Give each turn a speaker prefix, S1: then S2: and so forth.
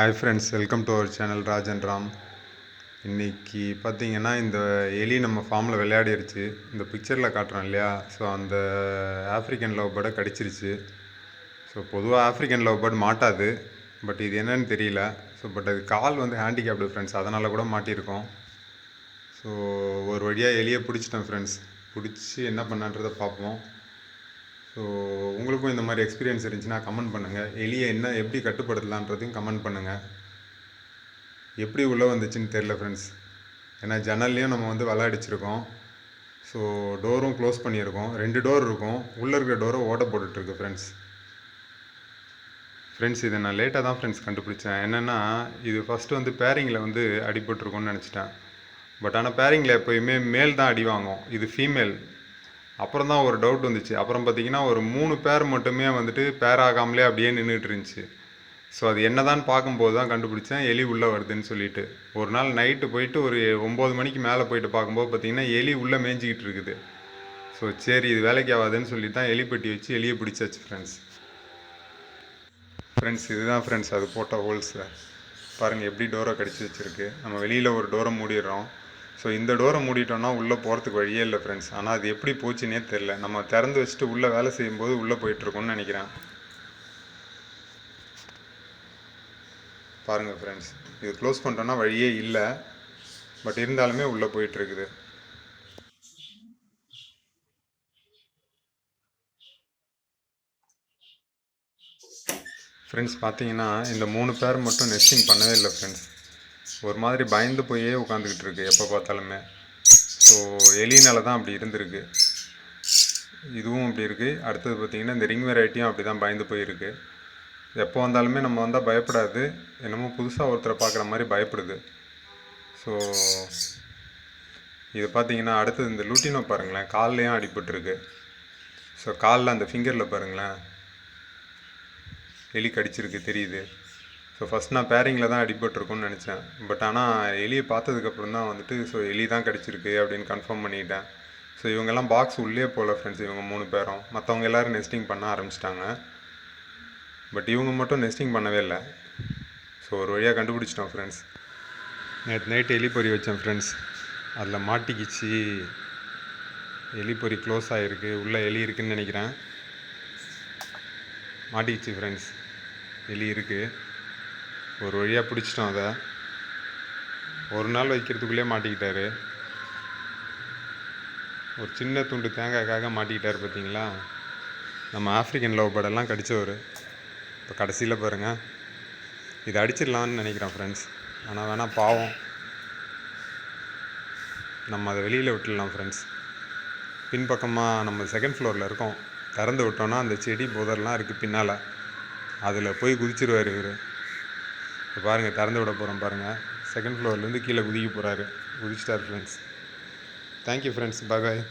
S1: Hi friends welcome to our channel Rajan Ram இன்றைக்கி பார்த்தீங்கன்னா இந்த எலி நம்ம ஃபார்மில் விளையாடிருச்சு. இந்த பிக்சரில் காட்டுறோம் இல்லையா? ஸோ அந்த ஆஃப்ரிக்கன் லவ் பேர்டை கடிச்சிருச்சு. ஸோ பொதுவாக ஆஃப்ரிக்கன் லவ் பேர்ட் மாட்டாது. பட் இது என்னன்னு தெரியல. ஸோ பட் அது கால் வந்து ஹேண்டிகேப்டு ஃப்ரெண்ட்ஸ் அதனால் கூட மாட்டியிருக்கோம். ஸோ ஒரு வழியாக எலியை பிடிச்சிட்டேன் ஃப்ரெண்ட்ஸ் பிடிச்சி என்ன பண்ணான்றதை பார்ப்போம். ஸோ உங்களுக்கும் இந்த மாதிரி எக்ஸ்பீரியன்ஸ் இருந்துச்சுன்னா கமெண்ட் பண்ணுங்கள் எலியை என்ன எப்படி கட்டுப்படுத்தலான்றதையும் கமெண்ட் பண்ணுங்கள் எப்படி உள்ளே வந்துச்சுன்னு தெரில ஃப்ரெண்ட்ஸ் ஏன்னா ஜன்னல்லையும் நம்ம வந்து விளாடிச்சிருக்கோம் ஸோ டோரும் க்ளோஸ் பண்ணியிருக்கோம். ரெண்டு டோர் இருக்கும். உள்ளே இருக்கிற டோரை ஓட்ட போட்டுட்ருக்கு ஃப்ரெண்ட்ஸ் ஃப்ரெண்ட்ஸ் இதை நான் லேட்டாக தான் ஃப்ரெண்ட்ஸ் கண்டுபிடிச்சேன். என்னென்னா இது ஃபஸ்ட்டு வந்து பேரிங்கில் வந்து அடிபட்டுருக்கோன்னு நினச்சிட்டேன். பட் ஆனால் பேரிங்கில் எப்போயுமே மேல் தான் அடி வாங்கும். இது ஃபீமேல் அப்புறம் தான் ஒரு டவுட் வந்துச்சு. அப்புறம் பார்த்தீங்கன்னா ஒரு மூணு பேர் மட்டுமே வந்துட்டு பேர் ஆகாமலே அப்படியே நின்றுட்டு இருந்துச்சு. ஸோ அது என்னதான் பார்க்கும்போது தான் கண்டுபிடிச்சேன். எலி உள்ளே வருதுன்னு சொல்லிட்டு. ஒரு நாள் நைட்டு போயிட்டு ஒரு ஒம்பது மணிக்கு மேலே போயிட்டு பார்க்கும்போது பார்த்தீங்கன்னா எலி உள்ளே மேய்ஞ்சிக்கிட்டு இருக்குது. ஸோ சரி இது வேலைக்கு ஆகாதுன்னு சொல்லி தான் எலிப்பெட்டி வச்சு எலியை பிடிச்சாச்சு ஃப்ரெண்ட்ஸ் ஃப்ரெண்ட்ஸ் இதுதான் ஃப்ரெண்ட்ஸ் அது போட்ட ஹோல்ஸில் பாருங்கள் எப்படி டோரை கடிச்சு வச்சுருக்கு. நம்ம வெளியில் ஒரு டோரை மூடிடுறோம். ஸோ இந்த டோரை மூடிட்டோம்னா உள்ளே போகிறதுக்கு வழியே இல்லை ஃப்ரெண்ட்ஸ் ஆனால் அது எப்படி போச்சுன்னே தெரில நம்ம திறந்து வச்சுட்டு உள்ளே வேலை செய்யும்போது உள்ளே போயிட்டுருக்கோன்னு நினைக்கிறேன். பாருங்கள் ஃப்ரெண்ட்ஸ் இது க்ளோஸ் பண்ணிட்டோன்னா வழியே இல்லை. பட் இருந்தாலுமே உள்ளே போயிட்டுருக்குது. ஃப்ரெண்ட்ஸ் பார்த்தீங்கன்னா இந்த மூணு பேர் மட்டும் நெஸ்டிங் பண்ணவே இல்லை ஃப்ரெண்ட்ஸ் ஒரு மாதிரி பயந்து போயே உட்காந்துக்கிட்டு இருக்கு எப்போ பார்த்தாலுமே. ஸோ எலினால தான் அப்படி இருந்திருக்கு. இதுவும் அப்படி இருக்குது அடுத்தது பார்த்திங்கன்னா இந்த ரிங் வெரைட்டியும் அப்படி தான் பயந்து போயிருக்கு. எப்போ வந்தாலுமே நம்ம வந்தால் பயப்படாது. என்னமோ புதுசாக ஒருத்தரை பார்க்குற மாதிரி பயப்படுது. ஸோ இது பார்த்தீங்கன்னா அடுத்தது இந்த லூட்டினோ பாருங்களேன் கால்லையும் அடிபட்டுருக்கு. ஸோ காலில் அந்த ஃபிங்கரில் பாருங்களேன் எலி கடிச்சிருக்கு தெரியுது. ஸோ ஃபஸ்ட் நான் பேரிங்கில் தான் அடிபட்டிருக்கும்னு நினச்சேன். பட் ஆனால் எலியை பார்த்ததுக்கப்புறம் தான் வந்துட்டு ஸோ எலி தான் கடிச்சிருக்கு அப்படின்னு கன்ஃபார்ம் பண்ணிட்டேன். ஸோ இவங்கெல்லாம் பாக்ஸ் உள்ளே போகல ஃப்ரெண்ட்ஸ் இவங்க மூணு பேரும். மற்றவங்க எல்லோரும் நெஸ்டிங் பண்ண ஆரம்பிச்சிட்டாங்க. பட் இவங்க மட்டும் நெஸ்டிங் பண்ணவே இல்லை. ஸோ ஒரு வழியாக கண்டுபிடிச்சிட்டோம் ஃப்ரெண்ட்ஸ் நேற்று நைட்டு எலிப்பொறி வச்சேன் ஃப்ரெண்ட்ஸ் அதில் மாட்டிக்கிச்சு. எலிப்பொறி க்ளோஸ் ஆகிருக்கு உள்ளே எலி இருக்குன்னு நினைக்கிறேன். மாட்டிக்கிச்சு ஃப்ரெண்ட்ஸ் எலி இருக்குது ஒரு வழியாக பிடிச்சிட்டோம் அதை ஒரு நாள் வைக்கிறதுக்குள்ளே மாட்டிக்கிட்டாரு. ஒரு சின்ன துண்டு தேங்காய்க்காக மாட்டிக்கிட்டார் பார்த்தீங்களா நம்ம ஆஃப்ரிக்கன் லவ் பேர்டெல்லாம் கடித்தவர் இப்போ கடைசியில் பாருங்கள் இதை அடிச்சிடலான்னு நினைக்கிறேன் ஃப்ரெண்ட்ஸ் ஆனால் வேணால் பாவம். நம்ம அதை வெளியில் விட்டுடலாம் ஃப்ரெண்ட்ஸ் பின்பக்கமாக நம்ம செகண்ட் ஃப்ளோரில் இருக்கோம். திறந்து விட்டோன்னா அந்த செடி புதர்லாம் இருக்குது பின்னால். அதில் போய் குதிச்சிருவார் இவர். இப்போ பாருங்கள் திறந்து விட போகிறோம் பாருங்கள் செகண்ட் ஃப்ளோர்லேருந்து கீழே குதிக்க போகிறாரு குதிச்சிட்டார் friends thank you friends bye bye